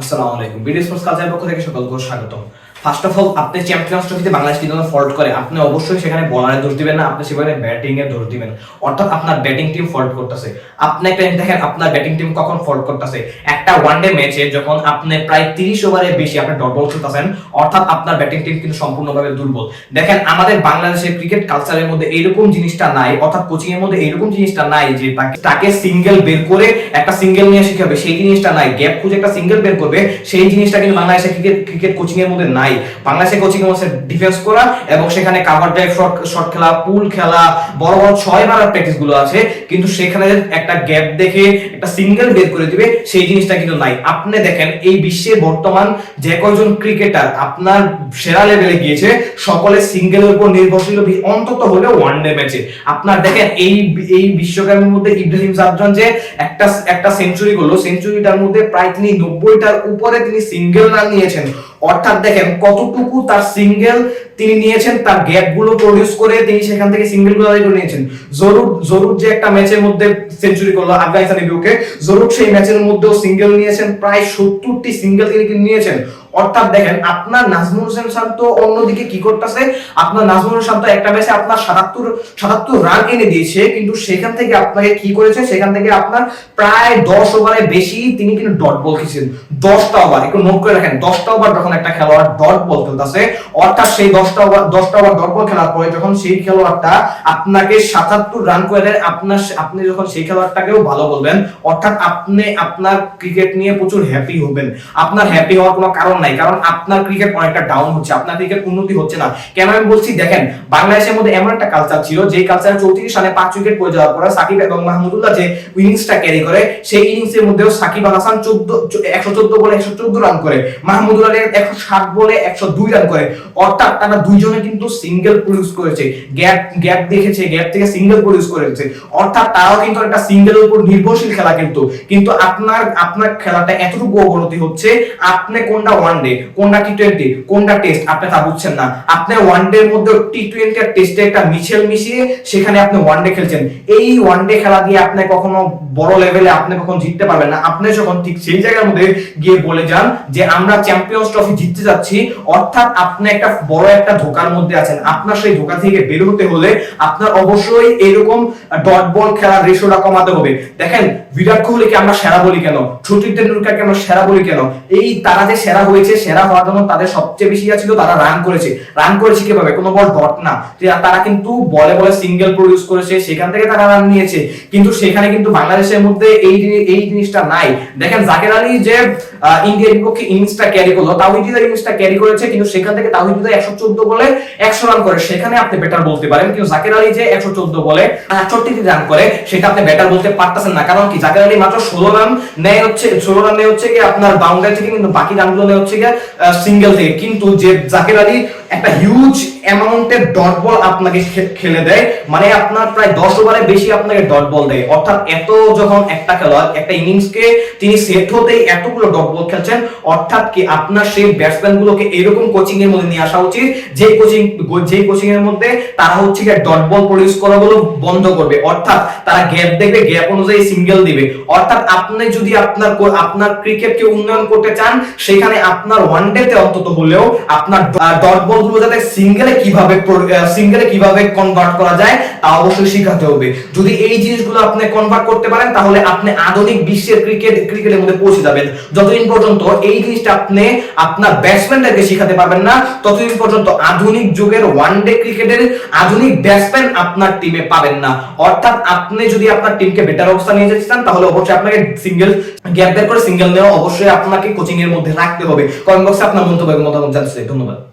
আসসালামু আলাইকুম। বিডি পক্ষ থেকে সকলকে স্বাগতম। ফার্স্ট অফ অল আপনি চ্যাম্পিয়ন্স ট্রফিতে বাংলাদেশ কিন্তু ফল্ট করে আপনি অবশ্যই সেখানে বলারে দোষ দিবেন না, আপনি সেখানে ব্যাটিং এ দোষ দিবেন অর্থাৎ আপনার ব্যাটিং টিম ফল্ট করতেছে। আপনি একটা দেখেন, আপনার ব্যাটিং টিম কখন ফল্ট করতেছে। একটা ওয়ানডে ম্যাচে যখন আপনি প্রায় 30 ওভারে বেশি আপনি ডট বল খেলতেছেন অর্থাৎ আপনার ব্যাটিং টিম কিন্তু সম্পূর্ণভাবে দুর্বল। দেখেন, আমাদের বাংলাদেশের ক্রিকেট কালচারের মধ্যে এইরকম জিনিসটা নাই, অর্থাৎ কোচিং এর মধ্যে এইরকম জিনিসটা নাই যে তাকে তাকে সিঙ্গেল বের করে একটা সিঙ্গেল নিয়ে শিখাবে। সেই জিনিসটা নাই। গ্যাপ খুঁজে একটা সিঙ্গেল বের করবে। সেই জিনিসটা কিন্তু বাংলাদেশের ক্রিকেট ক্রিকেট কোচিং এর মধ্যে নাই। বাংলাদেশের কোচিং এর ডিফেন্স করা এবং সেখানে কাভার ড্রাইভ শট শট খেলা পুল খেলা, বড় বড় ছয় মারার প্র্যাকটিসগুলো আছে। কিন্তু সেখানে একটা গ্যাপ দেখে একটা সিঙ্গেল বের করে দিবে, সেই জিনিসটা কিন্তু নাই। আপনি দেখেন, এই বিশ্বে বর্তমান যে কয়জন ক্রিকেটার আপনার সেরা লেভেলে গিয়েছে সকলে সিঙ্গেলের উপর নির্ভরশীল অন্তত হলেও ওয়ান ডে ম্যাচে আপনার দেখেন, এই এই বিশ্বকাপের মধ্যে ইব্রাহিম জাদরান যে একটা একটা সেঞ্চুরি করল। সেঞ্চুরিটার মধ্যে প্রায় তিনি নব্বইটার উপরে তিনি সিঙ্গেল রান নিয়েছেন। অর্থাৎ দেখেন কতটুকু তার সিঙ্গেল তিনি নিয়েছেন, তার গ্যাপগুলো প্রডিউস করে তিনি সেখান থেকে সিঙ্গেলগুলো আদায় করে নিয়েছেন। জরুর জরুর যে একটা ম্যাচের মধ্যে সেঞ্চুরি করল আফগানিস্তানের বিপক্ষে জরুর সেই ম্যাচের মধ্যেও সিঙ্গেল নিয়েছেন, প্রায় সত্তরটি সিঙ্গেল তিনি নিয়েছেন। অর্থাৎ দেখেন, আপনার নাজমুল হোসেন শান্ত অন্যদিকে কি করতেছে? আপনার নাজমুল হোসেন শান্ত একটা ম্যাচে আপনার সাতাত্তর সাতাত্তর রান এনে দিয়েছে, কিন্তু সেখান থেকে আপনাকে কি করেছে? সেখান থেকে আপনার প্রায় দশ ওভারে বেশি তিনি কিন্তু ডট বল খেয়েছেন দশটা ওভার একটু নোট করে রাখেন, দশটা ওভার যখন একটা খেলোয়াড় ডট বল খেলতেছে, অর্থাৎ সেই দশটা ওভার দশটা ওভার ডট খেলার পরে যখন সেই খেলোয়াড়টা আপনাকে সাতাত্তর রান করে দেয়, আপনার আপনি যখন সেই খেলোয়াড়টাকেও ভালো বলবেন, অর্থাৎ আপনি আপনার ক্রিকেট নিয়ে প্রচুর হ্যাপি হবেন। আপনার হ্যাপি হওয়ার কোনো কারণ নাই, কারণ আপনার ক্রিকেট অনেকটা ডাউন হচ্ছে, আপনার ক্রিকেট উন্নতি হচ্ছে না। কেন আমি বলছি, দেখেন, বাংলাদেশের মধ্যে এমন একটা কালচার ছিল, যে কালচার চৌত্রিশ রানে পাঁচ উইকেট পড়ে যাওয়ার পরে সাকিব এবং মাহমুদুল্লাহ যে ইনিংসটা ক্যারি করে, সেই ইনিংসের মধ্যেও সাকিব আল হাসান চোদ্দ একশো চোদ্দ বলে একশো চোদ্দ রান করে মাহমুদুল্লাহ একশো ষাট বলে একশো দুই রান করে। অর্থাৎ তারা দুইজনে কিন্তু সিঙ্গেল প্রডিউস করেছে। গ্যাপ গ্যাপ দেখেছে গ্যাপ থেকে সিঙ্গেল প্রডিউস করেছে অর্থাৎ তারাও কিন্তু একটা সিঙ্গেলের উপর নির্ভরশীল খেলা কিন্তু। কিন্তু আপনার আপনার খেলাটা এতটুকু অবনতি হচ্ছে, আপনি কোনটা ওয়ান ডে কোনটা টি টোয়েন্টি কোনটা টেস্ট আপনি তা বুঝছেন না। আপনি ওয়ান ডে এর মধ্যে টি টোয়েন্টি আর টেস্টে একটা মিশেল মিশিয়ে সেখানে আপনি ওয়ান ডে খেলছেন। এই ওয়ান ডে খেলা দিয়ে আপনি কখনো বড় লেভেলে আপনি কখনো জিততে পারবেন না। আপনি যখন ঠিক সেই জায়গার মধ্যে গিয়ে বলে যান যে আমরা চ্যাম্পিয়ন্স ট্রফি জিততে যাচ্ছি, অর্থাৎ আপনি একটা বড় একটা ধোকার মধ্যে আছেন। আপনার সেই ধোকা থেকে বের হতে হলে আপনার অবশ্যই এরকম ডট বল খেলার রেশোটা কমাতে হবে। দেখেন, বিরাট কোহলিকে আমরা সেরা বলি কেন? সচিন টেন্ডুলকারকে আমরা সেরা বলি কেন? এই তারা যে সেরা হয়েছে, সেরা হওয়ার জন্য তাদের সবচেয়ে বেশি ছিল তারা রান করেছে। রান করেছে কীভাবে? কোনো বল ডট না। তারা কিন্তু বলে বলে সিঙ্গেল প্রডিউস করেছে, সেখান থেকে তারা রান নিয়েছে। কিন্তু সেখানে কিন্তু বাংলাদেশের মধ্যে এই এই জিনিসটা নাই। দেখেন, জাকের আলী যে ইন্ডিয়ার বিপক্ষে ইনিংসটা ক্যারি করল তাওহিদিদার ইনিংসটা ক্যারি করেছে, কিন্তু সেখান থেকে তাওহিদিদা একশো চোদ্দ বলে একশো রান করে, সেখানে আপনি বেটার বলতে পারেন। কিন্তু জাকির আলী যে একশো চোদ্দ বলে আটষট্টি রান করে, সেটা আপনি বেটার বলতে পারতেছেন না। কারণ কি? জাকির আলী মাত্র ষোলো রান নেয় হচ্ছে, ষোলো রান নেয় হচ্ছে কি আপনার বাউন্ডারি থেকে, কিন্তু বাকি রানগুলো নেয় হচ্ছে গিয়ে সিঙ্গেল থেকে কিন্তু যে জাকির আলী একটা হিউজ অ্যামাউন্টের ডট বল আপনাকে খেলে দেয়। মানে আপনার প্রায় দশ ওভারে বেশি আপনাকে ডট বল দেয়। অর্থাৎ এত যখন একটা খেলোয়াড়, একটা ইনিংসকে তিনি সেট হতেই এতগুলো ডট বল খেলছেন, অর্থাৎ কি আপনার সেই ব্যাটসম্যান গুলোকে এরকম কোচিং এর মধ্যে নিয়ে আসা উচিত, যে কোচিং যে কোচিং এর মধ্যে তারা হচ্ছে গিয়ে ডট বল প্রডিউস করাগুলো বন্ধ করবে। অর্থাৎ তারা গ্যাপ দেখবে গ্যাপ অনুযায়ী সিঙ্গেল দিবে। অর্থাৎ আপনি যদি আপনার কো- আপনার ক্রিকেটকে উন্নয়ন করতে চান, সেখানে আপনার ওয়ান ডেতে অন্তত হলেও আপনার ডট বল গুলো যাতে সিঙ্গেলে কীভাবে সিঙ্গেলে কীভাবে কনভার্ট করা যায় তা অবশ্যই শিখাতে হবে। যদি এই জিনিসগুলো আপনি কনভার্ট করতে পারেন, তাহলে আপনি আধুনিক বিশ্বের ক্রিকেট ক্রিকেটের মধ্যে পৌঁছে যাবেন। যতদিন পর্যন্ত এই জিনিসটা আপনি আপনার ব্যাটসম্যানদেরকে শিখাতে পারবেন না, ততদিন পর্যন্ত আধুনিক যুগের ওয়ান ডে ক্রিকেটের আধুনিক ব্যাটসম্যান আপনার টিমে পাবেন না। অর্থাৎ আপনি যদি আপনার টিমকে বেটার অবস্থা নিয়ে যেতে চান, তাহলে অবশ্যই আপনাকে সিঙ্গেল গ্যাপ বের করে সিঙ্গেল নেওয়া অবশ্যই আপনাকে কোচিং এর মধ্যে রাখতে হবে। কমেন্ট বক্সে আপনার মন্তব্য মতামত জানতে ধন্যবাদ।